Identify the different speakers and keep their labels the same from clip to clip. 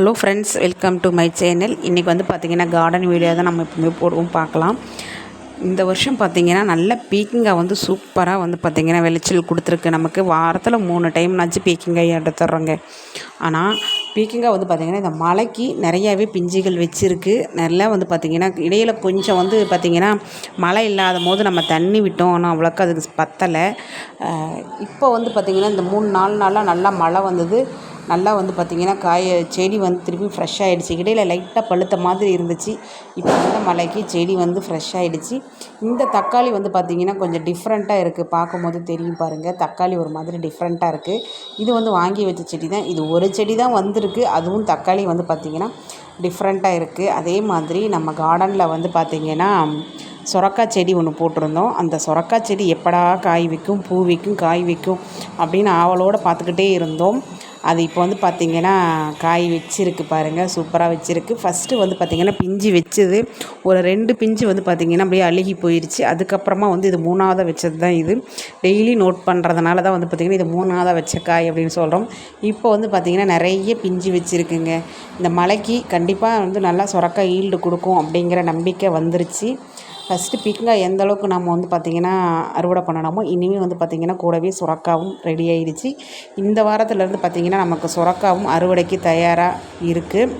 Speaker 1: Hello friends welcome to my channel இன்றைக்கி வந்து பார்த்திங்கன்னா கார்டன் வீடியோ தான் நம்ம எப்பவுமே போடுவோம் பார்க்கலாம். இந்த வருஷம் பார்த்திங்கன்னா நல்ல பீக்கிங்காய் வந்து சூப்பராக வந்து பார்த்திங்கன்னா விளைச்சல் கொடுத்துருக்கு. நமக்கு வாரத்தில் மூணு டைம்னாச்சும் பீக்கிங்காய் எடுத்துடுறோங்க. ஆனால் பீக்கிங்காய் வந்து பார்த்திங்கன்னா இந்த மழைக்கு நிறையாவே பிஞ்சுகள் வச்சுருக்கு. நல்லா வந்து பார்த்திங்கன்னா இடையில் கொஞ்சம் வந்து பார்த்திங்கன்னா மழை இல்லாத போது நம்ம தண்ணி விட்டோம். ஆனால் அவ்வளோக்கா அதுக்கு பத்தலை. இப்போ வந்து பார்த்திங்கன்னா இந்த மூணு நாலு நாளாக நல்லா மழை வந்தது. நல்லா வந்து பார்த்திங்கன்னா காய செடி வந்து திருப்பி ஃப்ரெஷ் ஆகிடுச்சி இடையில லைட்டாக பழுத்த மாதிரி இருந்துச்சு. இப்போ வந்த மழைக்கு செடி வந்து ஃப்ரெஷ் ஆகிடுச்சி இந்த தக்காளி வந்து பார்த்திங்கன்னா கொஞ்சம் டிஃப்ரெண்ட்டாக இருக்குது பார்க்கும்போது தெரியும் பாருங்கள் தக்காளி ஒரு மாதிரி டிஃப்ரெண்ட்டாக இருக்குது இது வந்து வாங்கி வச்ச செடி தான். இது ஒரு செடி தான் வந்திருக்கு. அதுவும் தக்காளி வந்து பார்த்திங்கன்னா டிஃப்ரெண்ட்டாக இருக்குது அதே மாதிரி நம்ம கார்டனில் வந்து பார்த்திங்கன்னா சுரக்காய் செடி ஒன்று போட்டிருந்தோம். அந்த சுரக்காய் செடி எப்படா காய் வைக்கும் பூ வைக்கும் காய் வைக்கும் அப்படின்னு ஆவலோடு பார்த்துக்கிட்டே இருந்தோம். அது இப்போ வந்து பார்த்திங்கன்னா காய் வச்சிருக்கு பாருங்கள் சூப்பராக வச்சிருக்கு. ஃபஸ்ட்டு வந்து பார்த்திங்கன்னா பிஞ்சு வச்சது. ஒரு ரெண்டு பிஞ்சு வந்து பார்த்திங்கன்னா அப்படியே அழுகி போயிடுச்சு அதுக்கப்புறமா வந்து இது மூணாவதாக வச்சது தான் இது. டெய்லி நோட் பண்ணுறதுனால தான் வந்து பார்த்திங்கன்னா இது மூணாவதாக வச்ச காய் அப்படின்னு சொல்கிறோம் இப்போ வந்து பார்த்திங்கன்னா நிறைய பிஞ்சு வச்சுருக்குங்க. இந்த மலைக்கு கண்டிப்பாக வந்து நல்லா சுரக்கா ஈல்டு கொடுக்கும் அப்படிங்கிற நம்பிக்கை வந்துருச்சு. ஃபஸ்ட்டு பீக்கங்காய் எந்த அளவுக்கு நம்ம வந்து பார்த்திங்கன்னா அறுவடை பண்ணணுமோ இனிமேல் வந்து பார்த்திங்கன்னா கூடவே சுரக்காவும் ரெடி ஆயிடுச்சு. இந்த வாரத்துலேருந்து பார்த்திங்கன்னா நமக்கு சுரக்காவும் அறுவடைக்கு தயாராக இருக்குது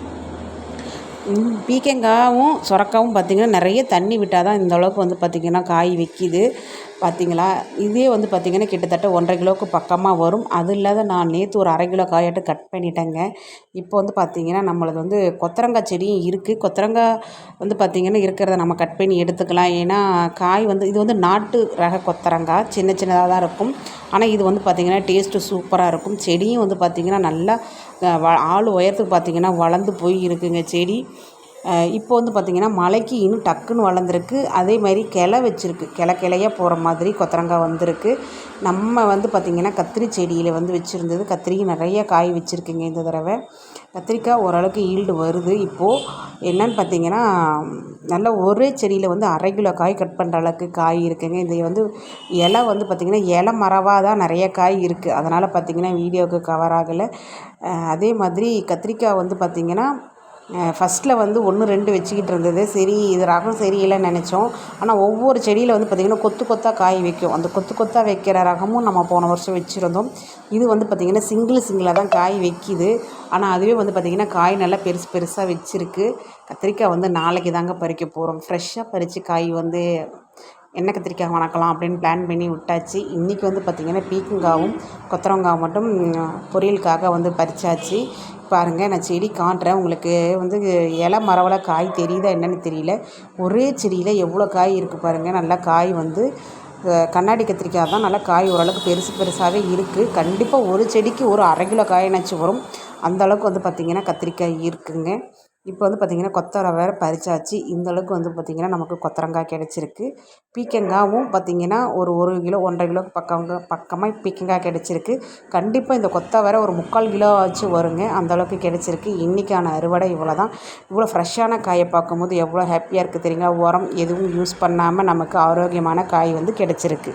Speaker 1: பீக்கங்காவும் சுரக்காவும் பார்த்திங்கன்னா நிறைய தண்ணி விட்டால் தான் இந்த அளவுக்கு வந்து பார்த்திங்கன்னா காய் வைக்கிது. பார்த்திங்களா இதே வந்து பார்த்திங்கன்னா கிட்டத்தட்ட ஒன்றரை கிலோவுக்கு பக்கமாக வரும். அது இல்லாத நான் நேற்று ஒரு அரை கிலோ காயாட்டு கட் பண்ணிட்டேங்க. இப்போ வந்து பார்த்திங்கன்னா நம்மளது வந்து கொத்தரங்காய் செடியும் இருக்குது கொத்தரங்காய் வந்து பார்த்திங்கன்னா இருக்கிறத நம்ம கட் பண்ணி எடுத்துக்கலாம். ஏன்னா காய் வந்து இது வந்து நாட்டு ரக கொத்தரங்காய். சின்ன சின்னதாக தான் இருக்கும். ஆனால் இது வந்து பார்த்திங்கன்னா டேஸ்ட்டு சூப்பராக இருக்கும். செடியும் வந்து பார்த்திங்கன்னா நல்லா ஆள் உயரத்துக்கு பார்த்திங்கன்னா வளர்ந்து போய் இருக்குங்க செடி. இப்போ வந்து பார்த்திங்கன்னா மலைக்கு இன்னும் டக்குன்னு வளர்ந்துருக்கு. அதே மாதிரி கிளை வச்சுருக்கு. கிளை கிளையாக போகிற மாதிரி கொத்தரங்காய் வந்திருக்கு. நம்ம வந்து பார்த்திங்கன்னா கத்திரி செடியில் வந்து வச்சுருந்தது. கத்திரிக்கு நிறைய காய் வச்சுருக்குங்க இந்த தடவை. கத்திரிக்காய் ஓரளவுக்கு ஈல்டு வருது. இப்போது என்னன்னு பார்த்திங்கன்னா நல்ல ஒரே செடியில் வந்து அரை கிலோ காய் கட் பண்ணுற அளவுக்கு காய் இருக்குங்க. இது வந்து இலை வந்து பார்த்திங்கன்னா இலை மரவாக தான் நிறைய காய் இருக்குது அதனால் பார்த்திங்கன்னா வீடியோவுக்கு கவர் ஆகலை. அதே மாதிரி கத்திரிக்காய் வந்து பார்த்திங்கன்னா ஃபஸ்ட்டில் வந்து ஒன்று ரெண்டு வச்சுக்கிட்டு இருந்தது. சரி இது ரகம் சரியில்லைன்னு நினச்சோம். ஆனால் ஒவ்வொரு செடியில் வந்து பார்த்திங்கன்னா கொத்து கொத்தாக காய் வைக்கும். அந்த கொத்து கொத்தாக வைக்கிற ரகமும் நம்ம போன வருஷம் வச்சுருந்தோம். இது வந்து பார்த்திங்கன்னா சிங்கிள் சிங்கிளாக தான் காய் வைக்கிது. ஆனால் அதுவே வந்து பார்த்திங்கன்னா காய் நல்லா பெருசு பெருசாக வச்சுருக்கு. கத்திரிக்காய் வந்து நாளைக்கு தாங்க பறிக்க போகிறோம் ஃப்ரெஷ்ஷாக பறித்து காய் வந்து எண்ணெய் கத்திரிக்காய் வணக்கலாம் அப்படின்னு பிளான் பண்ணி விட்டாச்சு. இன்றைக்கி வந்து பார்த்திங்கன்னா பீக்கங்காவும் கொத்தரங்காவும் மட்டும் பொரியலுக்காக வந்து பறிச்சாச்சு. பாருங்கள் நான் செடி காட்டுறேன். உங்களுக்கு வந்து இலை மரவெல்லாம் காய் தெரியுதா என்னென்னு தெரியல. ஒரே செடியில் எவ்வளோ காய் இருக்குது பாருங்கள் நல்லா காய் வந்து கண்ணாடி கத்திரிக்காய் தான். நல்லா காய் ஓரளவுக்கு பெருசு பெருசாகவே இருக்குது கண்டிப்பாக ஒரு செடிக்கு ஒரு அரை கிலோ காயினாச்சும் வரும். அந்தளவுக்கு வந்து பார்த்திங்கன்னா கத்திரிக்காய் இருக்குங்க. இப்போ வந்து பார்த்திங்கன்னா கொத்தரை வேறு பறிச்சாச்சு. இந்தளவுக்கு வந்து பார்த்திங்கன்னா நமக்கு கொத்தரங்காய் கிடச்சிருக்கு. பீக்கங்காவும் பார்த்திங்கன்னா ஒரு ஒரு கிலோ ஒன்றரை கிலோ பக்கம் பக்கமாக பீக்கங்காய் கிடச்சிருக்கு. கண்டிப்பாக இந்த கொத்தை வேறு ஒரு முக்கால் கிலோ ஆச்சு வருங்க. அந்தளவுக்கு கிடச்சிருக்கு. இன்றைக்கான அறுவடை இவ்வளோ தான் இவ்வளோ ஃப்ரெஷ்ஷான காயை பார்க்கும்போது எவ்வளோ ஹாப்பியாக இருக்குது தெரியுங்க உரம் எதுவும் யூஸ் பண்ணாமல் நமக்கு ஆரோக்கியமான காய் வந்து கிடச்சிருக்கு.